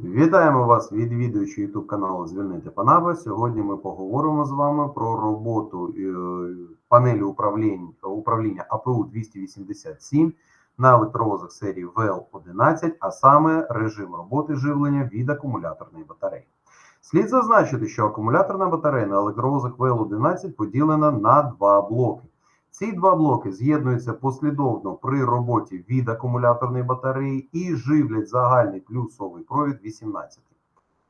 Вітаємо вас, відвідуючи YouTube каналу Звільнити Панаба. Сьогодні ми поговоримо з вами про роботу е, панелі управління, управління АПУ 287 на електровозах серії ВЛ11, а саме режим роботи живлення від акумуляторної батареї. Слід зазначити, що акумуляторна батарея на електровозах ВЛ11 поділена на два блоки. Ці два блоки з'єднуються послідовно при роботі від акумуляторної батареї і живлять загальний плюсовий провід 18.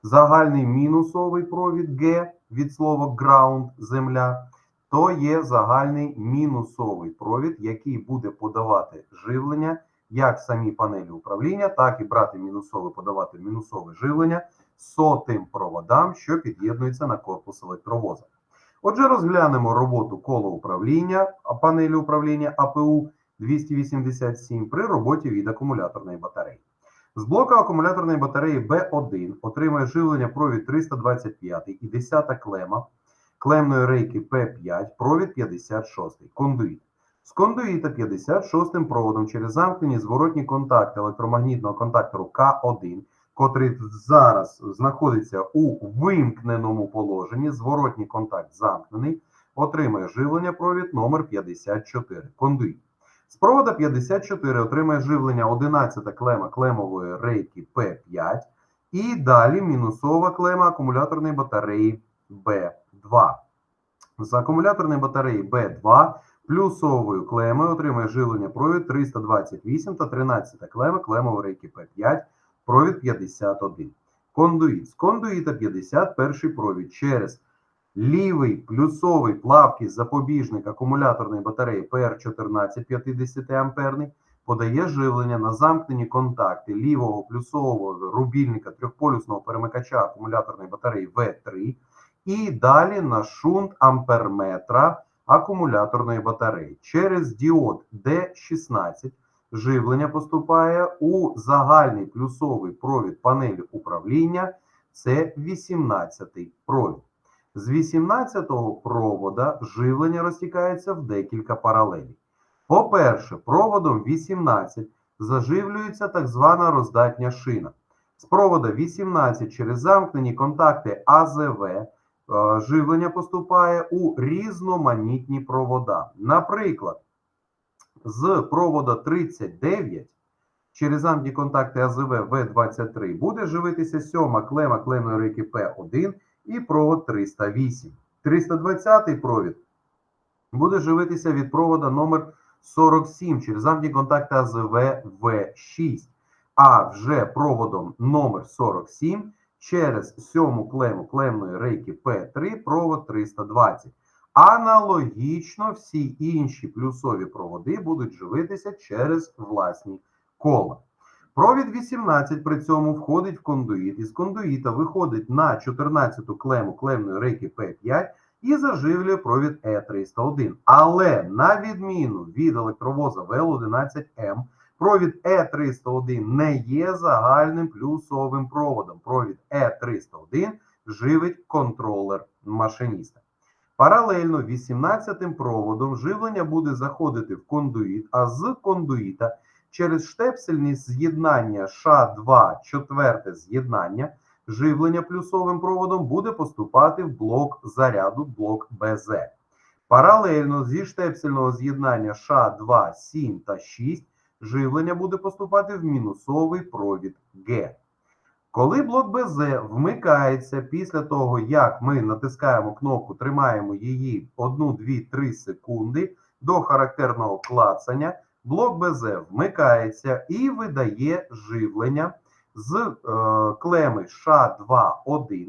Загальний мінусовий провід Г від слова ground земля, то є загальний мінусовий провід, який буде подавати живлення як самі панелі управління, так і брати мінусове, подавати мінусове живлення сотим проводам, що під'єднуються на корпус електровоза. Отже, розглянемо роботу кола управління, панелі управління АПУ 287 при роботі від акумуляторної батареї. З блока акумуляторної батареї B1 отримує живлення провід 325 і 10 клема клемної рейки P5, провід 56, кондуїт. З кондуїта 56 проводом через замкнені зворотні контакти електромагнітного контактору К1 котрий зараз знаходиться у вимкненому положенні, зворотній контакт замкнений, отримує живлення провід номер 54 кондуїт. З провода 54 отримає живлення 11 клема клемової рейки П5 і далі мінусова клема акумуляторної батареї Б2. З акумуляторної батареї Б2 плюсовою клемою отримає живлення провід 328 та 13 клема клемової рейки П5 провід 51. Кондуїт. З кондуїта 51 провід через лівий плюсовий плавкий запобіжник акумуляторної батареї PR14 50 амперний подає живлення на замкнені контакти лівого плюсового рубільника трьохполюсного перемикача акумуляторної батареї В3 і далі на шунт амперметра акумуляторної батареї через діод D16 живлення поступає у загальний плюсовий провід панелі управління. Це 18-й провід. З 18-го провода живлення розтікається в декілька паралелей. По-перше, проводом 18 заживлюється так звана роздатня шина. З провода 18 через замкнені контакти АЗВ е, живлення поступає у різноманітні провода. Наприклад, з провода 39 через замкні контакти АЗВ В23 буде живитися сьома клема клемної рейки П1 і провод 308. 320 провід буде живитися від провода номер 47 через замкні контакти АЗВ В6. А вже проводом номер 47 через сьому клему клемної рейки П3 провод 320. Аналогічно всі інші плюсові проводи будуть живитися через власні кола. Провід 18 при цьому входить в кондуїт. Із кондуїта виходить на 14-ту клему клемної рейки П5 і заживлює провід Е301. Але на відміну від електровоза ВЛ11М, провід Е301 не є загальним плюсовим проводом. Провід Е301 живить контролер машиніста. Паралельно 18 проводом живлення буде заходити в кондуїт, а з кондуїта через штепсельні з'єднання ША2, четверте з'єднання, живлення плюсовим проводом буде поступати в блок заряду, блок БЗ. Паралельно зі штепсельного з'єднання ША2, 7 та 6 живлення буде поступати в мінусовий провід Г. Коли блок БЗ вмикається після того, як ми натискаємо кнопку, тримаємо її 1, 2, 3 секунди до характерного клацання, блок БЗ вмикається і видає живлення з е, клеми ША2-1.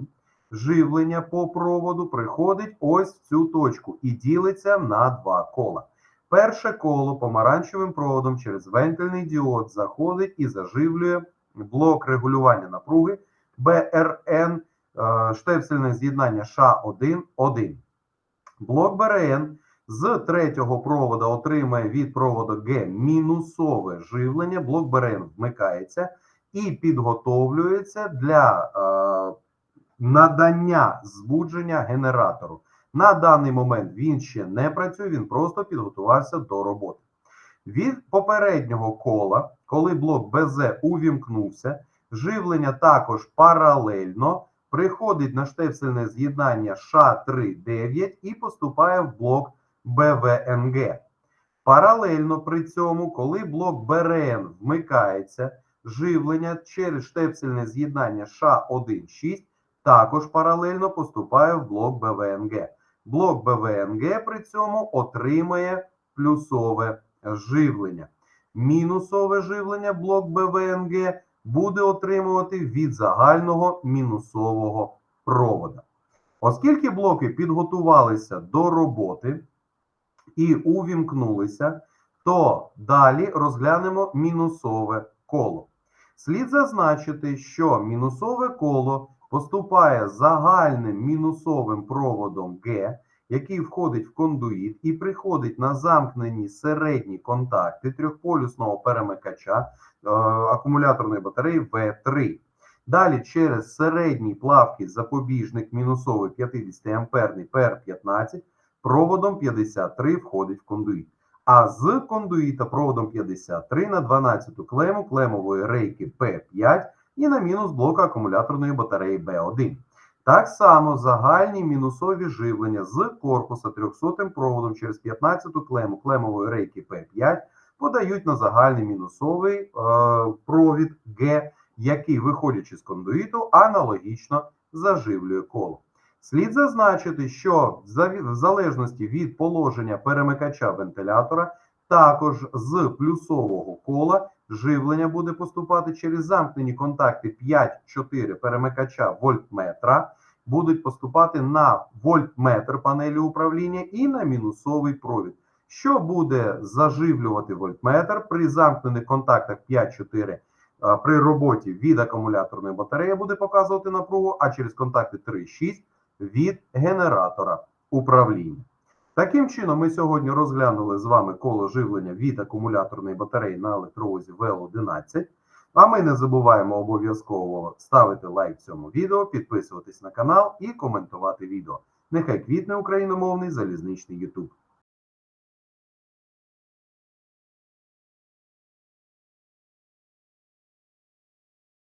Живлення по проводу приходить ось в цю точку і ділиться на два кола. Перше коло помаранчевим проводом через вентильний діод заходить і заживлює блок регулювання напруги БРН, е, штепсельне з'єднання ША1, 1. Блок БРН з третього провода отримає від проводу Г мінусове живлення. Блок БРН вмикається і підготовлюється для е, надання збудження генератору. На даний момент він ще не працює, він просто підготувався до роботи. Від попереднього кола, коли блок БЗ увімкнувся, Живлення також паралельно приходить на штепсельне з'єднання ША-3-9 і поступає в блок БВНГ. Паралельно при цьому, коли блок БРН вмикається, живлення через штепсельне з'єднання ША-1-6 також паралельно поступає в блок БВНГ. Блок БВНГ при цьому отримає плюсове живлення. Мінусове живлення блок БВНГ буде отримувати від загального мінусового провода. Оскільки блоки підготувалися до роботи і увімкнулися, то далі розглянемо мінусове коло. Слід зазначити, що мінусове коло поступає загальним мінусовим проводом Г, який входить в кондуїт і приходить на замкнені середні контакти трьохполюсного перемикача е, акумуляторної батареї В3. Далі через середній плавкий запобіжник мінусовий 50 амперний ПР15 проводом 53 входить в кондуїт. А з кондуїта проводом 53 на 12 клему клемової рейки П5 і на мінус блока акумуляторної батареї Б1. Так само загальні мінусові живлення з корпуса 300 проводом через 15-ту клему клемової рейки П5 подають на загальний мінусовий е, провід Г, який, виходячи з кондуїту, аналогічно заживлює коло. Слід зазначити, що в залежності від положення перемикача вентилятора, також з плюсового кола живлення буде поступати через замкнені контакти 5-4 перемикача вольтметра, будуть поступати на вольтметр панелі управління і на мінусовий провід, що буде заживлювати вольтметр? При замкнених контактах 5-4 е, при роботі від акумуляторної батареї буде показувати напругу, а через контакти 3-6 від генератора управління. Таким чином, ми сьогодні розглянули з вами коло живлення від акумуляторної батареї на електровозі ВЛ11. А ми не забуваємо обов'язково ставити лайк цьому відео, підписуватись на канал і коментувати відео. Нехай квітне україномовний залізничний YouTube.